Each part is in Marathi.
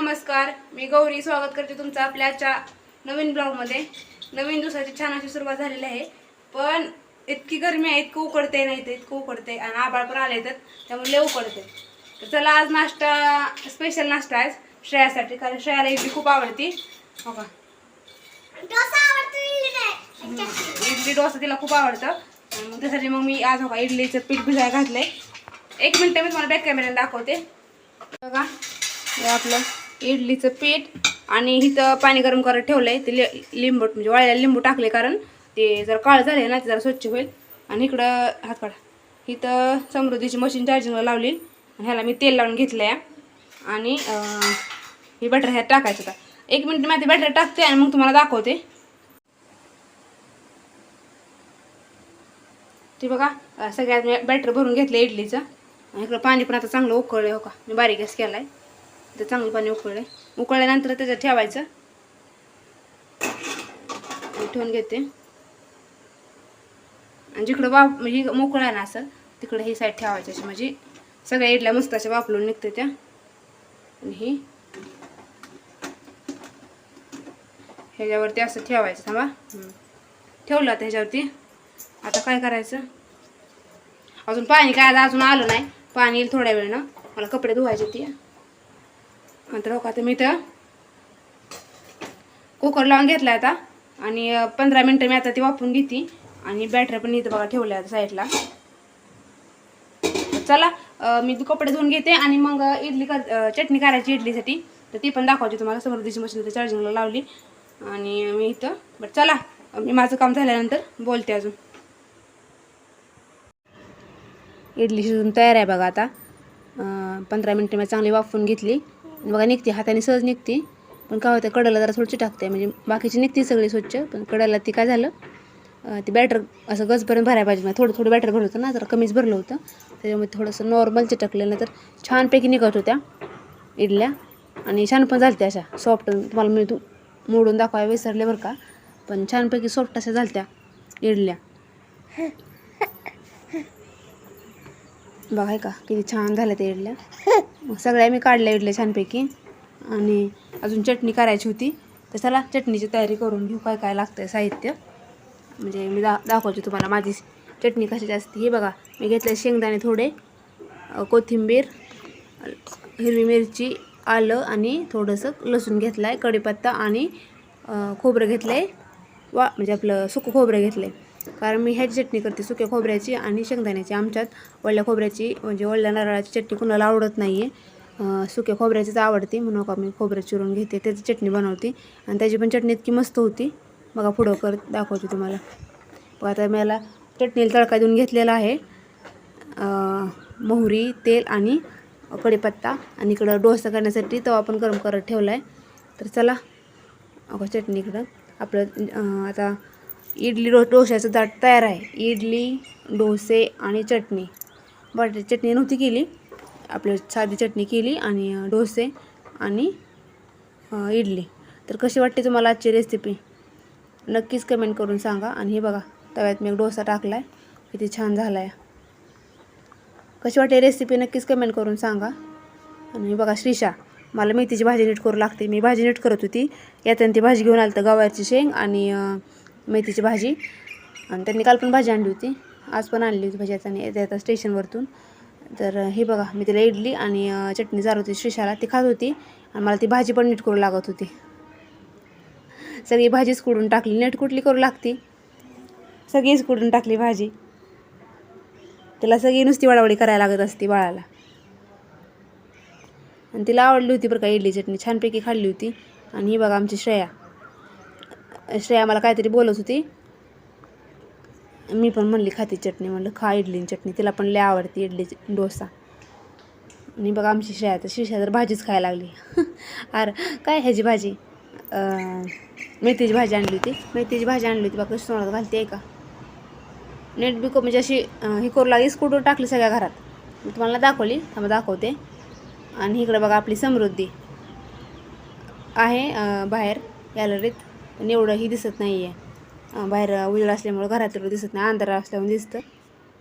नमस्कार मी गौरी. स्वागत करते तुमचं आपल्या आजच्या नवीन ब्लॉगमध्ये नवीन दिवसाची छान अशी सुरुवात झालेली आहे. पण इतकी गरमी आहे इतकं उकडते नाही तर इतकं उकडते आणि आबाळ पण आले तर त्यामुळे उकडते तर चला आज नाश्ता स्पेशल नाश्ता आहे श्रेयासाठी कारण श्रेयाला इडली खूप आवडती. हो का? इडली डोसा तिला खूप आवडतं. मग त्यासाठी मग मी आज हो का इडलीचं पीठ भिजायला घातलंय. एक मिनटं मी तुम्हाला बॅक कॅमेऱ्याने दाखवते. बघा हे आपलं इडलीचं पीठ आणि इथं पाणी गरम करत आहे ते लि लिंबू म्हणजे वाळ्याला लिंबू टाकले कारण ते जर काळ झाले ना ते जरा स्वच्छ होईल. आणि इकडं हात काढा. इथं समृद्धीची मशीन चार्जिंगला लावली. आणि ह्याला मी तेल लावून घेतलं आहे आणि हे ही बटर ह्यात टाकायचं का एक मिनिट मी बॅटर बटर टाकते आणि मग तुम्हाला दाखवते. ते बघा सगळ्यात मी बॅटर भरून घेतलं इडलीचं. आणि इकडं पाणी पण आता चांगलं उकळलं हो का? मी बारीक गॅस केला आहे ते चांगलं पाणी उकळलं उकळल्यानंतर त्याच्यात ठेवायचं. मी ठेवून घेते. आणि जिकडं वाफ म्हणजे मोकळं आहे ना असं तिकडं ही साईड ठेवायची. अशी म्हणजे सगळ्या इडल्या मस्त अशा वापरून निघते त्या. आणि ही. ह्याच्यावरती असं ठेवायचं थांबा. ठेवलं आता ह्याच्यावरती. आता काय करायचं? अजून पाणी काय आता अजून आलं नाही. पाणी येईल थोड्या वेळनं. मला कपडे धुवायचे ती. नंतर हो का तर मी इथं कुकर लावून घेतला आता. आणि पंधरा मिनटं मी आता ती वापरून घेते. आणि बॅटरी पण इथं बघा ठेवल्या आता साईडला. चला मी कपडे धुवून घेते आणि मग इडली कर चटणी करायची इडलीसाठी. तर ती पण दाखवते तुम्हाला समृद्धीची मशीन तर चार्जिंगला लावली. आणि मी इथं बट चला मी माझं काम झाल्यानंतर बोलते अजून. इडली शिजून तयार आहे बघा आता. पंधरा मिनटं मी चांगली वाफवून घेतली. बघा निघते हाताने सहज निघते. पण काय होतं कडाला जरा थोडीशी टाकते. म्हणजे बाकीची निघते सगळी स्वच्छ पण कडाला ती काय झालं ते ती बॅटर असं गजपर्यंत भरायला पाहिजे. नाही थोडं थोडं बॅटर भरलं होतं ना जरा कमीच भरलं होतं. त्याच्यामुळे थोडंसं नॉर्मल चिटकलं तर छानपैकी निघत होत्या इडल्या. आणि छान पण झालत्या अशा सॉफ्ट तुम्हाला मी तू मोडून दाखवाय विसरले बरं का पण छानपैकी सॉफ्ट अशा झालत्या इडल्या. बघाय का? किती छान झाल्या ते इडल्या. मग सगळ्या मी काढल्या इडल्या छानपैकी. आणि अजून चटणी करायची होती. तर चला चटणीची तयारी करून घेऊ काय काय लागतं साहित्य. म्हणजे मी दा दाखवते तुम्हाला माझी चटणी कशाची असते हे बघा मी घेतले शेंगदाणे थोडे कोथिंबीर हिरवी मिरची आलं आणि थोडंसं लसूण घेतलं आहे कढीपत्ता आणि खोबरं घेतलं आहे वा म्हणजे आपलं सुकं खोबरं घेतलं आहे कारण मी ह्याची चटणी करते सुक्या खोबऱ्याची आणि शेंगदाण्याची. आमच्यात वळल्या खोबऱ्याची म्हणजे वळल्या नारळाची चटणी कुणाला आवडत नाही आहे सुक्या खोबऱ्याचीच आवडते म्हणून का मी खोबरं चिरून घेते. त्याची चटणी बनवते आणि त्याची पण चटणी इतकी मस्त होती. बघा पुढं कर दाखवते तुम्हाला. बघा आता मला चटणीला तडका देऊन घेतलेला आहे. मोहरी तेल आणि कढीपत्ता आणि इकडं डोसा करण्यासाठी तवा पण गरम करत ठेवला आहे तर चला अगं चटणी इकडं. आपलं आता इडली डो डोश्याचं दाट तयार आहे. इडली डोसे आणि चटणी. बटाट्याची चटणी नव्हती केली. आपलं साधी चटणी केली आणि डोसे आणि इडली. तर कशी वाटते तुम्हाला आजची रेसिपी नक्कीच कमेंट करून सांगा आणि हे बघा तव्यात मी एक डोसा टाकला आहे किती छान झाला आहे कशी वाटते रेसिपी नक्कीच कमेंट करून सांगा. आणि हे बघा श्रीषा मला मेथीची भाजी नीट करू लागते. मी भाजी नीट करत होती. यातून ती भाजी घेऊन आलं तर गवारची शेंग आणि मेथीची भाजी. आणि त्यांनी काल पण भाजी आणली होती. आज पण आणली होती भाजी. आणि येता येता स्टेशनवरतून तर हे बघा मी तिला इडली आणि चटणी चारत होती श्रीषाला ती खात होती आणि मला ती भाजी पण नीट करू लागत होती. सगळी भाजीच कुडून टाकली. नीट कुठली करू लागती? सगळीच कुडून टाकली भाजी. तिला सगळी नुसती वडावडी करायला लागत असते बाळाला. आणि तिला आवडली होती बरं का इडली चटणी. छानपैकी खाल्ली होती. आणि ही बघा आमची श्रेया. श्रेया मला काहीतरी बोलत होती. मी पण म्हणली खाती चटणी. म्हणलं खा इडली चटणी तिला पण लय आवडते इडली डोसा. आणि बघा आमची श्रेया तर शिष्या तर भाजीच खायला लागली. अरे काय ह्याची भाजी? मेथीची भाजी आणली होती. मेथीची भाजी आणली होती बघा सोनात घालते आहे का? नेट बिको म्हणजे अशी ही करू लागली स्कूटर टाकली सगळ्या घरात. मी तुम्हाला दाखवली थांबा दाखवते. आणि इकडे बघा आपली समृद्धी. आहे बाहेर गॅलरीत. पण एवढंही दिसत नाही आहे बाहेर उजेड असल्यामुळं घरात एवढं दिसत नाही. अंधार असल्यामुळे दिसतं.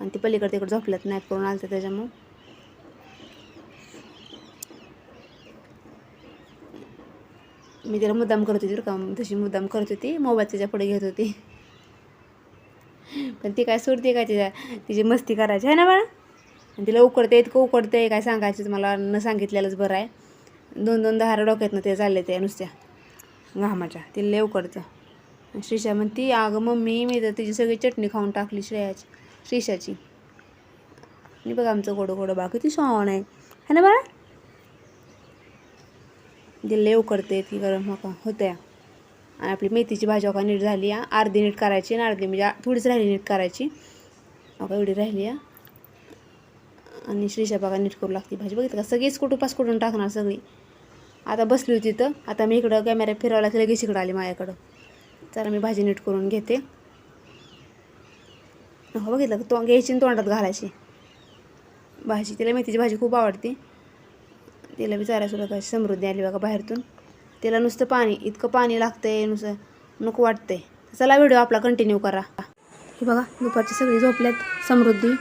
आणि ते पलीकडे तिकडे झोपल्यात नाही. करून आलं त्याच्यामुळं. मी त्याला मुद्दाम करत होती का. तशी मुद्दाम करत होती मोबाईल त्याच्या पुढे घेत होती. पण ती काय सोडते काय तिच्या तिची मस्ती करायची. आहे ना बाळा? आणि तिला उकडते इतकं उकडते. काय सांगायचं? मला न सांगितलेलंच बरं आहे. दोन दोन दहा डोक्यातनं ते चालले ते नुसत्या. घामाच्या ते लेव करतं. आणि श्रीषा म्हणती अगं मम्मी मी तर तिची सगळी चटणी खाऊन टाकली श्रेयाची श्रीषाची आणि बघा आमचं गोडं गोडं बाकी ती सॉन आहे. है ना बाळा? तिला लेव करते ती गरम मका होत्या. आणि आपली मेथीची भाजी हो का नीट झाली आहे अर्धी नीट करायची आणि अर्धी म्हणजे थोडीच राहिली नीट करायची. हो अका एवढी राहिली आहे आणि श्रीशा बघा नीट करू लागते भाजी. बघितलं का? सगळीच कुठून पास कुठून टाकणार सगळी. आता बसली होती तर आता मी इकडं कॅमेरा फिरवला की लगेच इकडं आली माझ्याकडं. चला मी भाजी नीट करून घेते. हो बघितलं तो घ्यायची आणि तोंडात घालायची. भाजी तिला मेथीची भाजी खूप आवडते. तिला विचारायसुद्धा कशी समृद्धी आली बघा बाहेरतून. तिला नुसतं पाणी इतकं पाणी लागतंय नुसतं नको वाटतंय. चला व्हिडिओ आपला कंटिन्यू करा. हे बघा दुपारची सगळी झोपल्यात. समृद्धी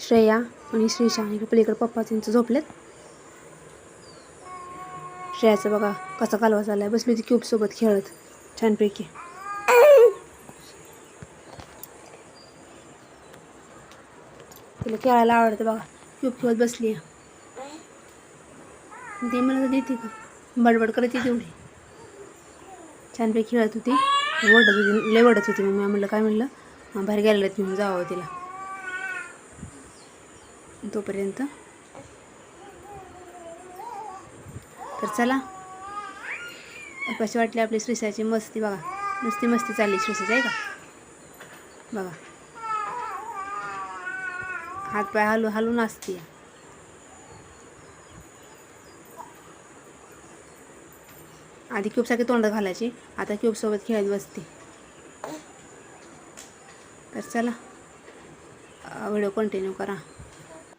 श्रेया आणि श्रीशा इकडे पलीकडे पप्पा त्यांचं झोपल्यात श्रेयाचं बघा कसा कालवा चाललाय. बसली होती क्यूबसोबत खेळत छानपैकी. तिला खेळायला आवडतं बघा क्यूब खेळत बसली आहे. ते मला देते का बडबड करत येते तेवढी. छानपैकी खेळत होती. ओढत होती लय ओढत होती मग मी म्हणलं काय म्हणलं? बाहेर गेलेलं घेऊन जावं तिला. तोपर्यंत तर चला. कशी वाटली आपली श्रीसाची मस्ती बघा. नुसती मस्ती चालली श्रीसाची आहे का? बघा. हातपाय हलू हलून असते आधी क्यूबसारखी तोंड घालायची आता क्यूबसोबत खेळत बसते. तर चला. व्हिडिओ कंटिन्यू करा.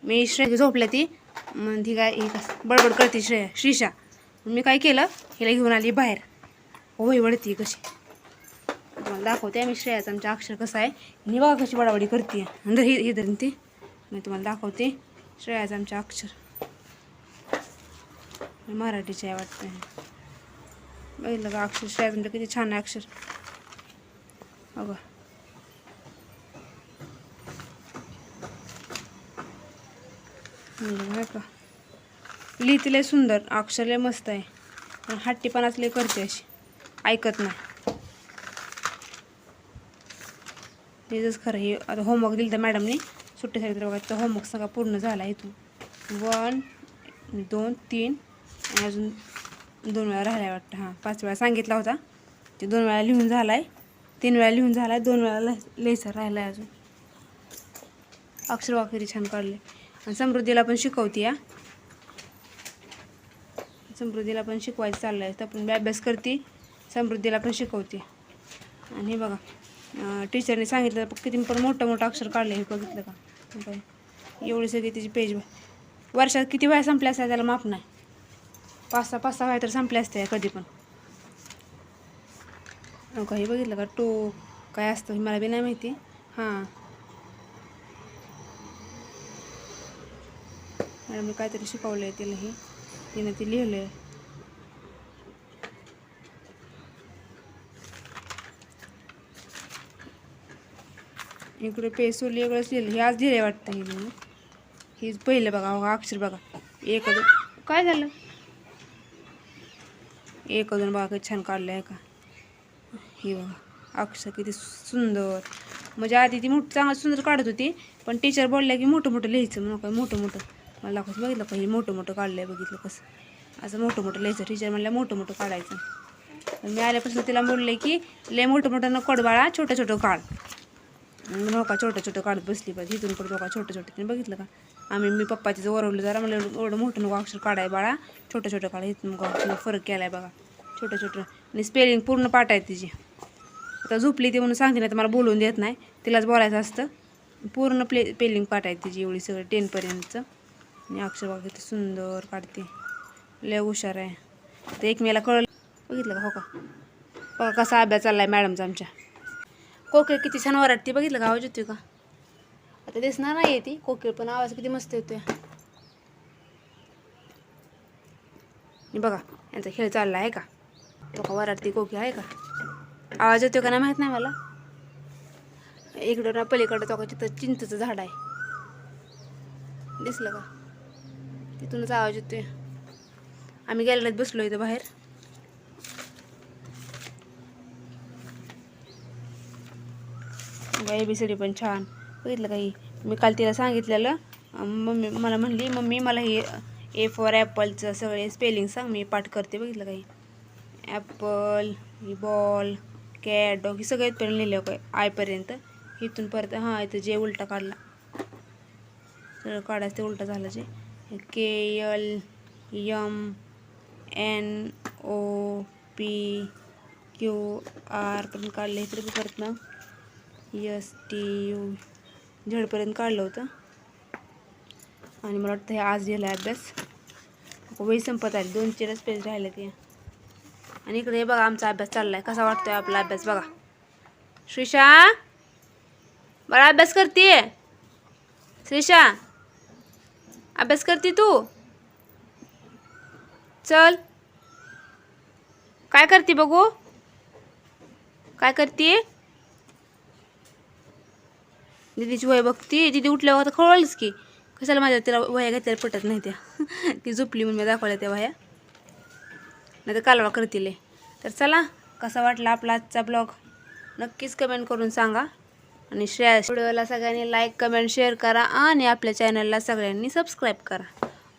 मी श्रेय झोपल्या ती. मग ती काय बडबड करते श्रेया श्रीषा मी काय केलं? हिला घेऊन आली बाहेर. होय वडती कशी. तुम्हाला दाखवते आम्ही श्रेयाचं आमच्या अक्षर कसं आहे. मी बघा कशी बडाबडी करते अंदर हे ही धरून ती मी तुम्हाला दाखवते श्रेयाचं आमच्या अक्षर. मराठीचे आहे वाटतं. बघितलं का अक्षर? श्रेया तुमचं किती छान आहे अक्षर. बघा. बघा का? लिहिते लय सुंदर अक्षर लय मस्त आहे. पण हट्टीपणाच लय करते अशी. ऐकत नाही. तेच खरं हे आता होमवर्क दिलं तर मॅडमने सुट्टीसाठी तर बघा होमवर्क सगळा पूर्ण झाला इथून. वन दोन तीन आणि अजून दोन वेळा राहिला वाटतं. हां पाच वेळा सांगितला होता. ते दोन वेळा लिहून झाला आहे तीन वेळा लिहून झाला आहे दोन वेळा लिहायचं राहिला आहे अजून. अक्षर वाकरी छान काढले आणि समृद्धीला पण शिकवते या समृद्धीला पण शिकवायचं चाललं आहे तर पण अभ्यास करते समृद्धीला पण शिकवते. आणि हे बघा टीचरने सांगितलं किती पण मोठं मोठं अक्षर काढलं हे बघितलं का? एवढी सगळी त्याची पेज वर्षात किती वया संपल्या असत्या त्याला माप नाही. पाच सहा पाच सहा वया तर संपल्या असत्या कधी पण. हो का हे बघितलं का? टो काय असतं हे मला बी नाही माहिती. हां. मॅडम मी काहीतरी शिकवलं आहे तिला हे. तिनं ते लिहिलं आहे इकडे पेसूल वेगळंच लिहिलं हे आज लिहिलं वाटतं हे हे पहिलं बघा अक्षर बघा. एक दोन काय झालं? एक दोन बघा छान काढलं आहे का हे बघा अक्षर किती सुंदर. म्हणजे आधी ती मोठ चांगलं सुंदर काढत होती पण टीचर बोलल्या की मोठं मोठं लिहायचं म्हणून काय मोठं मोठं मला दाखवत बघितलं का हे मोठं मोठं काढलं आहे बघितलं कसं. असं मोठं मोठं लिहायचं टीचर म्हणलं मोठं मोठं काढायचं. मी आल्यापासून तिला बोलले की लय मोठं मोठं नको बाळा छोटं छोटं काढ. नोका छोटं छोटं काढत बसली पाहिजे इथून पण नोका छोटं छोटं. तिने बघितलं का? आम्ही मी पप्पा तिचं वरवलं जरा म्हणलं एवढं मोठं नको अक्षर काढाय बाळा छोटं छोटं काढा इथून मग फरक केला आहे बघा छोटं छोटं. आणि स्पेलिंग पूर्ण पाठ आहे तिची. आता झोपली ती म्हणून सांगते नाही तर मला बोलून देत नाही. तिलाच बोलायचं असतं. पूर्ण प्ले स्पेलिंग पाठ आहे तिची एवढी सगळं टेनपर्यंतचं आणि अक्षर बघा किती सुंदर काढते. लय हुशार आहे. ते एक मेला कळलं. बघितलं का? हो का? बघा कसा अभ्यास चाललाय मॅडमचा आमच्या. कोकिळ किती छान वराटते बघितलं का? आवाज येतोय का? आता दिसणार नाही ती कोकिळ पण आवाज किती मस्त येतोय. बघा यांचा खेळ चालला आहे का? तो का वराडती कोकी आहे का? आवाज येतो का नाही माहीत नाही मला. इकडं ना पलीकडं तो का तिथं चिंचचं झाड आहे. दिसलं का? तिथूनच आवाज येतोय. आम्ही गॅलरीत बसलो इथं बाहेर. ए बी सी डी पण छान. बघितलं काही मी काल तिला सांगितलेलं मम्मी मला म्हणली मम्मी मला हे ए फॉर ॲपलचं सगळे स्पेलिंग सांग मी पाठ करते. बघितलं काही ॲपल बॉल कॅट डॉग हे सगळे इथपर्यंत लिहिलं काय आयपर्यंत इथून परत हां इथं जे उलटा काढला. सगळं काढायचं ते उलटा झालं J. K L M N O P Q R पर्यंत काढलं हे बी परत ना. यस टी यू झेडपर्यंत काढलं होतं. आणि मला वाटतं हे आज लिहिला अभ्यास. वही संपत आली. दोन चारच पेज राहिले ते. आणि इकडे हे बघा आमचा अभ्यास चालला आहे कसा वाटतोय आपला अभ्यास बघा. श्रीषा बरा अभ्यास करते श्रीषा अभ्यास करते तू? चल. काय करते बघू? काय करते? दीदीची वय बघती. दीदी उठल्यावर आता कळवलंच की. कशाला माझ्या तिला वह्या घेतल्या पटत नाही त्या? ती झोपली म्हणून मी दाखवल्या त्या वह्या. नाही तर कालवा करतील तर चला कसा वाटला आपला आजचा ब्लॉग? नक्कीच कमेंट करून सांगा. आणि शेअर व्हिडिओला सगळ्यांनी लाईक कमेंट शेअर करा आणि आपल्या चॅनलला सगळ्यांनी सबस्क्राईब करा.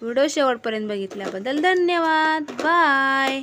व्हिडिओ शेवटपर्यंत बघितल्याबद्दल धन्यवाद. बाय